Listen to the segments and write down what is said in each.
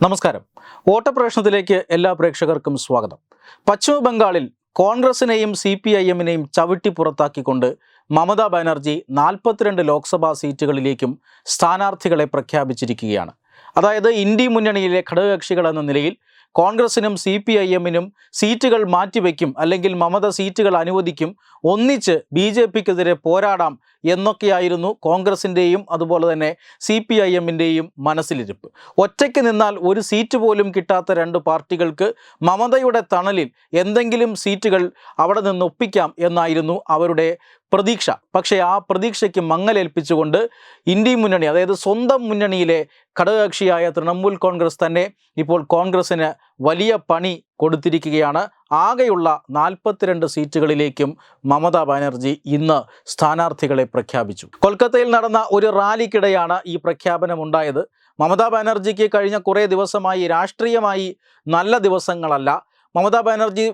നമസ്കാരം. ഓട്ടപ്രവേശനത്തിലേക്ക് എല്ലാ പ്രേക്ഷകർക്കും സ്വാഗതം. പശ്ചിമ ബംഗാളിൽ കോൺഗ്രസിനെയും സി പി ഐ എമ്മിനെയും ചവിട്ടി പുറത്താക്കിക്കൊണ്ട് മമതാ ബാനർജി നാൽപ്പത്തിരണ്ട് ലോക്സഭാ സീറ്റുകളിലേക്കും സ്ഥാനാർത്ഥികളെ പ്രഖ്യാപിച്ചിരിക്കുകയാണ്. അതായത് ഇന്ത്യ മുന്നണിയിലെ ഘടകകക്ഷികൾ എന്ന നിലയിൽ കോൺഗ്രസിനും സി പി ഐ എമ്മിനും സീറ്റുകൾ മാറ്റിവെക്കും അല്ലെങ്കിൽ മമത സീറ്റുകൾ അനുവദിക്കും. ഒന്നിച്ച് ബി ജെ പിക്കെതിരെ പോരാടാം എന്നൊക്കെയായിരുന്നു കോൺഗ്രസിന്റെയും അതുപോലെ തന്നെ സി പി ഐ എമ്മിന്റെയും മനസ്സിലിരിപ്പ്. ഒറ്റയ്ക്ക് നിന്നാൽ ഒരു സീറ്റ് പോലും കിട്ടാത്ത രണ്ട് പാർട്ടികൾക്ക് മമതയുടെ തണലിൽ എന്തെങ്കിലും സീറ്റുകൾ അവിടെ നിന്ന് ഒപ്പിക്കാം എന്നായിരുന്നു അവരുടെ പ്രതീക്ഷ. പക്ഷേ ആ പ്രതീക്ഷയ്ക്ക് മങ്ങലേൽപ്പിച്ചുകൊണ്ട് ഇന്ത്യ മുന്നണി അതായത് സ്വന്തം മുന്നണിയിലെ ഘടകകക്ഷിയായ തൃണമൂൽ കോൺഗ്രസ് തന്നെ ഇപ്പോൾ കോൺഗ്രസിന് വലിയ പണി കൊടുത്തിരിക്കുകയാണ്. ആകെയുള്ള നാൽപ്പത്തിരണ്ട് സീറ്റുകളിലേക്കും മമതാ ബാനർജി ഇന്ന് സ്ഥാനാർത്ഥികളെ പ്രഖ്യാപിച്ചു. കൊൽക്കത്തയിൽ നടന്ന ഒരു റാലിക്കിടെയാണ് ഈ പ്രഖ്യാപനം ഉണ്ടായത് മമതാ ബാനർജിക്ക് കഴിഞ്ഞ കുറേ ദിവസമായി രാഷ്ട്രീയമായി നല്ല ദിവസങ്ങളല്ല മമതാ ബാനർജി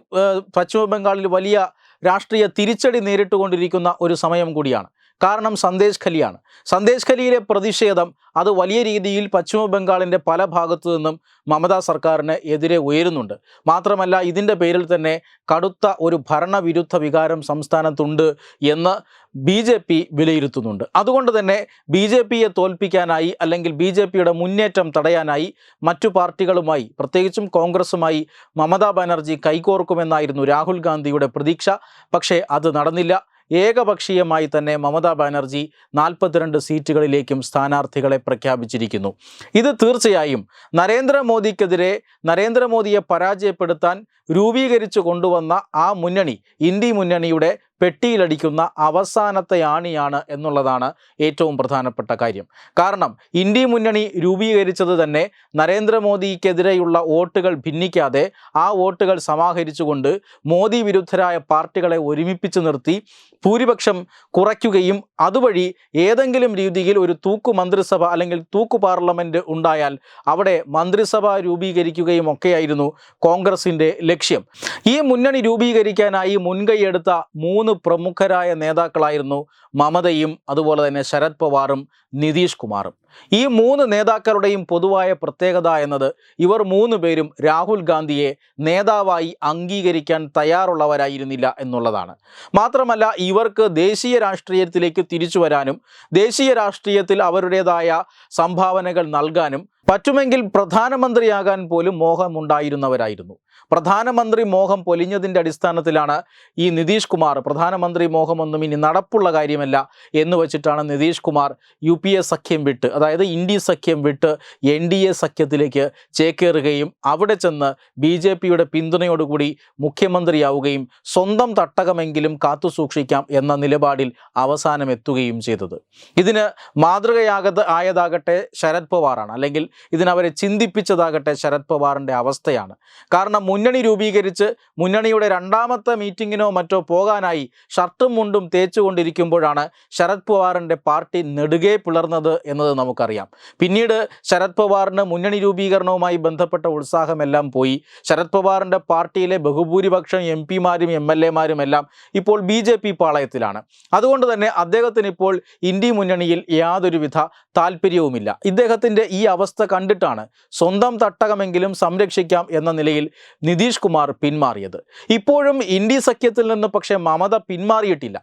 പശ്ചിമ ബംഗാളിൽ വലിയ രാഷ്ട്രീയ തിരിച്ചടി നേരിട്ടുകൊണ്ടിരിക്കുന്ന ഒരു സമയം കൂടിയാണ്. കാരണം സന്ദേശ് ഖലിയാണ്. സന്ദേശ് ഖലിയിലെ പ്രതിഷേധം അത് വലിയ രീതിയിൽ പശ്ചിമ ബംഗാളിന്റെ പല ഭാഗത്തു നിന്നും മമതാ സർക്കാരിന് എതിരെ ഉയരുന്നുണ്ട്. മാത്രമല്ല ഇതിന്റെ പേരിൽ തന്നെ കടുത്ത ഒരു ഭരണവിരുദ്ധ വികാരം സംസ്ഥാനത്തുണ്ട് എന്ന് ബി ജെ പി വിലയിരുത്തുന്നുണ്ട്. അതുകൊണ്ട് തന്നെ ബി ജെ പിയെ തോൽപ്പിക്കാനായി അല്ലെങ്കിൽ ബി ജെ പിയുടെ മുന്നേറ്റം തടയാനായി മറ്റു പാർട്ടികളുമായി പ്രത്യേകിച്ചും കോൺഗ്രസുമായി മമതാ ബാനർജി കൈകോർക്കുമെന്നായിരുന്നു രാഹുൽ ഗാന്ധിയുടെ പ്രതീക്ഷ. പക്ഷേ അത് നടന്നില്ല. ഏകപക്ഷീയമായി തന്നെ മമതാ ബാനർജി നാൽപ്പത്തിരണ്ട് സീറ്റുകളിലേക്കും സ്ഥാനാർത്ഥികളെ പ്രഖ്യാപിച്ചിരിക്കുന്നു. ഇത് തീർച്ചയായും നരേന്ദ്രമോദിക്കെതിരെ നരേന്ദ്രമോദിയെ പരാജയപ്പെടുത്താൻ രൂപീകരിച്ചു കൊണ്ടുവന്ന ആ മുന്നണി ഇന്ത്യ മുന്നണിയുടെ പെട്ടിയിലടിക്കുന്ന അവസാനത്തെ ആണിയാണ് എന്നുള്ളതാണ് ഏറ്റവും പ്രധാനപ്പെട്ട കാര്യം. കാരണം ഇന്ത്യ മുന്നണി രൂപീകരിച്ചത് തന്നെ നരേന്ദ്രമോദിക്കെതിരെയുള്ള വോട്ടുകൾ ഭിന്നിക്കാതെ ആ വോട്ടുകൾ സമാഹരിച്ചുകൊണ്ട് മോദി വിരുദ്ധരായ പാർട്ടികളെ ഒരുമിപ്പിച്ച് നിർത്തി ഭൂരിപക്ഷം കുറയ്ക്കുകയും അതുവഴി ഏതെങ്കിലും രീതിയിൽ ഒരു തൂക്കു മന്ത്രിസഭ അല്ലെങ്കിൽ തൂക്കു പാർലമെന്റ് ഉണ്ടായാൽ അവിടെ മന്ത്രിസഭ രൂപീകരിക്കുകയും ഒക്കെയായിരുന്നു കോൺഗ്രസിന്റെ ലക്ഷ്യം. ഈ മുന്നണി രൂപീകരിക്കാനായി മുൻകൈയെടുത്ത മൂന്ന് പ്രമുഖരായ നേതാക്കളായിരുന്നു മമതയും അതുപോലെ തന്നെ ശരത് പവാറും നിതീഷ് കുമാറും. ഈ മൂന്ന് നേതാക്കളുടെയും പൊതുവായ പ്രത്യേകത എന്നത് ഇവർ മൂന്ന് പേരും രാഹുൽ ഗാന്ധിയെ നേതാവായി അംഗീകരിക്കാൻ തയ്യാറുള്ളവരായിരുന്നില്ല എന്നുള്ളതാണ്. മാത്രമല്ല ഇവർക്ക് ദേശീയ രാഷ്ട്രീയത്തിലേക്ക് തിരിച്ചു വരാനും ദേശീയ രാഷ്ട്രീയത്തിൽ അവരുടേതായ സംഭാവനകൾ നൽകാനും പറ്റുമെങ്കിൽ പ്രധാനമന്ത്രിയാകാൻ പോലും മോഹമുണ്ടായിരുന്നവരായിരുന്നു. പ്രധാനമന്ത്രി മോഹം പൊലിഞ്ഞതിന്റെ അടിസ്ഥാനത്തിലാണ് ഈ നിതീഷ് കുമാർ. പ്രധാനമന്ത്രി മോഹമൊന്നും ഇനി നടപ്പുള്ള കാര്യമല്ല എന്ന് വെച്ചിട്ടാണ് നിതീഷ് കുമാർ യു സഖ്യം വിട്ട് അതായത് ഇന്ത്യ സഖ്യം വിട്ട് എൻ ഡി എ സഖ്യത്തിലേക്ക് ചേക്കേറുകയും അവിടെ ചെന്ന് ബി ജെ പിയുടെ പിന്തുണയോടുകൂടി മുഖ്യമന്ത്രിയാവുകയും സ്വന്തം തട്ടകമെങ്കിലും കാത്തു സൂക്ഷിക്കാം എന്ന നിലപാടിൽ അവസാനം എത്തുകയും ചെയ്തത്. ഇതിന് മാതൃകയാകത് ആയതാകട്ടെ ശരത് പവാറാണ്. അല്ലെങ്കിൽ ഇതിനവരെ ചിന്തിപ്പിച്ചതാകട്ടെ ശരത് പവാറിന്റെ അവസ്ഥയാണ്. കാരണം മുന്നണി രൂപീകരിച്ച് മുന്നണിയുടെ രണ്ടാമത്തെ മീറ്റിങ്ങിനോ മറ്റോ പോകാനായി ഷർട്ടും മുണ്ടും തേച്ചുകൊണ്ടിരിക്കുമ്പോഴാണ് ശരത് പവാറിന്റെ പാർട്ടി നെടുകെ പിളർന്നത് എന്നത് നമുക്കറിയാം. പിന്നീട് ശരത് പവാറിന് മുന്നണി രൂപീകരണവുമായി ബന്ധപ്പെട്ട ഉത്സാഹമെല്ലാം പോയി. ശരത് പവാറിന്റെ പാർട്ടിയിലെ ബഹുഭൂരിപക്ഷം എം പിമാരും എം എൽ എമാരും എല്ലാം ഇപ്പോൾ ബി ജെ പി പാളയത്തിലാണ്. അതുകൊണ്ട് തന്നെ അദ്ദേഹത്തിന് ഇപ്പോൾ ഇന്ത്യ മുന്നണിയിൽ യാതൊരുവിധ താല്പര്യവുമില്ല. ഇദ്ദേഹത്തിന്റെ ഈ അവസ്ഥ കണ്ടിട്ടാണ് സ്വന്തം തട്ടകമെങ്കിലും സംരക്ഷിക്കാം എന്ന നിലയിൽ നിതീഷ് കുമാർ പിന്മാറിയത്. ഇപ്പോഴും ഇന്ത്യ സഖ്യത്തിൽ നിന്ന് പക്ഷേ മമത പിന്മാറിയിട്ടില്ല.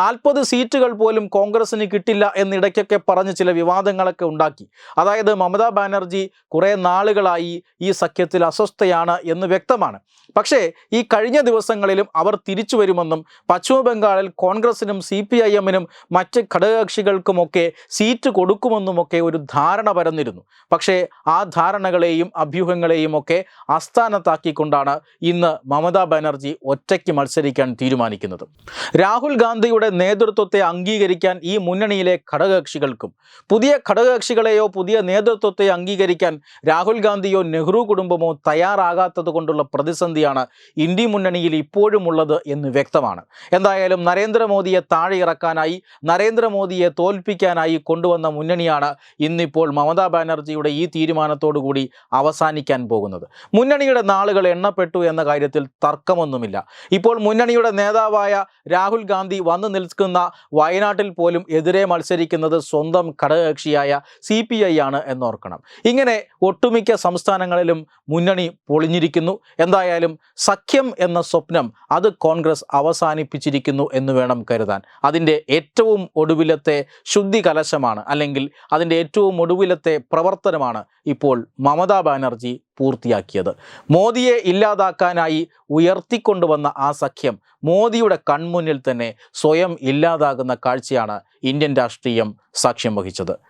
നാൽപ്പത് സീറ്റുകൾ പോലും കോൺഗ്രസിന് കിട്ടില്ല എന്നിടയ്ക്കൊക്കെ പറഞ്ഞ് ചില വിവാദങ്ങളൊക്കെ ഉണ്ടാക്കി. അതായത് മമതാ ബാനർജി കുറേ നാളുകളായി ഈ സഖ്യത്തിൽ അസ്വസ്ഥയാണ് എന്ന് വ്യക്തമാണ്. പക്ഷേ ഈ കഴിഞ്ഞ ദിവസങ്ങളിലും അവർ തിരിച്ചു വരുമെന്നും പശ്ചിമ ബംഗാളിൽ കോൺഗ്രസിനും സി പി ഐ എമ്മിനും മറ്റ് ഘടകകക്ഷികൾക്കുമൊക്കെ സീറ്റ് കൊടുക്കുമെന്നുമൊക്കെ ഒരു ധാരണ പരന്നിരുന്നു. പക്ഷേ ആ ധാരണകളെയും അഭ്യൂഹങ്ങളെയും ഒക്കെ ആസ്ഥാനത്താക്കിക്കൊണ്ടാണ് ഇന്ന് മമതാ ബാനർജി ഒറ്റയ്ക്ക് മത്സരിക്കാൻ തീരുമാനിക്കുന്നത്. രാഹുൽ ഗാന്ധിയുടെ നേതൃത്വത്തെ അംഗീകരിക്കാൻ ഈ മുന്നണിയിലെ ഘടകകക്ഷികൾക്കും പുതിയ ഘടകകക്ഷികളെയോ പുതിയ നേതൃത്വത്തെ അംഗീകരിക്കാൻ രാഹുൽ ഗാന്ധിയോ നെഹ്റു കുടുംബമോ തയ്യാറാകാത്തത് കൊണ്ടുള്ള പ്രതിസന്ധിയാണ് ഇന്ത്യ മുന്നണിയിൽ ഇപ്പോഴുമുള്ളത് എന്ന് വ്യക്തമാണ്. എന്തായാലും നരേന്ദ്രമോദിയെ താഴെ ഇറക്കാനായി നരേന്ദ്രമോദിയെ തോൽപ്പിക്കാനായി കൊണ്ടുവന്ന മുന്നണിയാണ് ഇന്നിപ്പോൾ മമതാ ബാനർജിയുടെ ഈ തീരുമാനത്തോടുകൂടി അവസാനിക്കാൻ പോകുന്നത്. മുന്നണിയുടെ നാളുകൾ എണ്ണപ്പെട്ടു എന്ന കാര്യത്തിൽ തർക്കമൊന്നുമില്ല. ഇപ്പോൾ മുന്നണിയുടെ നേതാവായ രാഹുൽ ഗാന്ധി വന്നു നിൽക്കുന്ന വയനാട്ടിൽ പോലും എതിരെ മത്സരിക്കുന്നത് സ്വന്തം ഘടകകക്ഷിയായ പാർട്ടിയായ സി പി ഐ ആണ് എന്നോർക്കണം. ഇങ്ങനെ ഒട്ടുമിക്ക സംസ്ഥാനങ്ങളിലും മുന്നണി പൊളിഞ്ഞിരിക്കുന്നു. എന്തായാലും സഖ്യം എന്ന സ്വപ്നം അത് കോൺഗ്രസ് അവസാനിപ്പിച്ചിരിക്കുന്നു എന്ന് വേണം കരുതാൻ. അതിന്റെ ഏറ്റവും ഒടുവിലത്തെ ശുദ്ധി കലശമാണ് അല്ലെങ്കിൽ അതിന്റെ ഏറ്റവും ഒടുവിലത്തെ പ്രവർത്തനമാണ് ഇപ്പോൾ മമതാ ബാനർജി പൂർത്തിയാക്കിയത്. മോദിയെ ഇല്ലാതാക്കാനായി ഉയർത്തിക്കൊണ്ടുവന്ന ആ സഖ്യം മോദിയുടെ കൺമുന്നിൽ തന്നെ സ്വയം ഇല്ലാതാകുന്ന കാഴ്ചയാണ് ഇന്ത്യൻ രാഷ്ട്രീയം സാക്ഷ്യം വഹിച്ചത്.